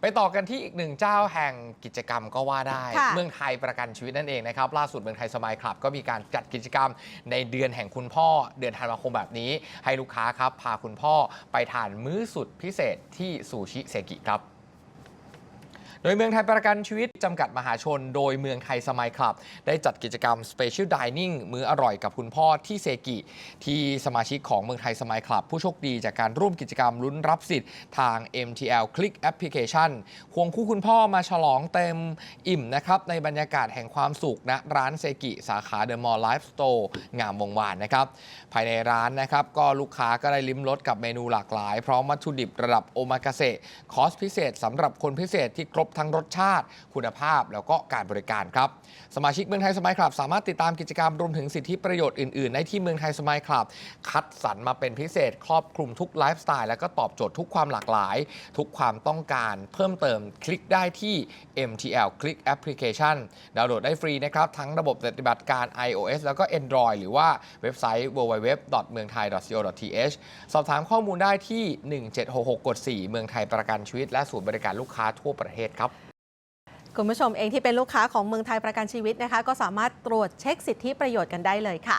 ไปต่อกันที่อีกหนึ่งเจ้าแห่งกิจกรรมก็ว่าได้ ค่ะ เมืองไทยประกันชีวิตนั่นเองนะครับ ล่าสุดเมืองไทยสมายคลับ ก็มีการจัดกิจกรรมในเดือนแห่งคุณพ่อ เดือนธันวาคมแบบนี้ ให้ลูกค้าครับ พาคุณพ่อไปทานมื้อสุดพิเศษที่ซูชิเซกิครับ โดยเมืองไทยประกันชีวิตจำกัดมหาชน โดยเมืองไทยสมายคลับ ได้จัดกิจกรรม Special Dining มื้ออร่อยกับคุณพ่อที่เซกิ ที่สมาชิกของเมืองไทยสมายคลับ ผู้โชคดีจากการร่วมกิจกรรมลุ้นรับสิทธิ์ทาง MTL Click Application ควงคู่คุณพ่อมาฉลองเต็มอิ่มนะครับในบรรยากาศแห่งความสุขณร้านเซกิสาขาเดอะมอลล์ไลฟ์สโตร์งามวงวานนะครับภายในร้านนะครับก็ลูกค้าก็ได้ลิ้มรสกับเมนูหลากหลาย พร้อมวัตถุดิบระดับโอมากาเสะคอสพิเศษสำหรับคนพิเศษที่ครบทั้งรสชาติ คุณภาพแล้วก็การบริการครับ สมาชิกเมืองไทยสมัยคลับ สามารถติดตามกิจกรรมรวมถึงสิทธิประโยชน์อื่นๆได้ที่เมืองไทยสมัยคลับ คัดสรรมาเป็นพิเศษ ครอบคลุมทุกไลฟ์สไตล์และก็ตอบโจทย์ทุกความหลากหลาย ทุกความต้องการ เพิ่มเติมคลิกได้ที่ MTL Click Application ดาวน์โหลดได้ฟรีนะครับ ทั้งระบบปฏิบัติการ iOS แล้วก็ Android หรือว่าเว็บไซต์ www.meungthai.co.th สอบถามข้อมูลได้ที่ 1766 กด 4 เมืองไทยประกันชีวิต และศูนย์บริการลูกค้าทั่วประเทศครับคุณผู้ชมเองที่เป็นลูกค้าของเมืองไทยประกันชีวิตนะคะ ก็สามารถตรวจเช็คสิทธิประโยชน์กันได้เลยค่ะ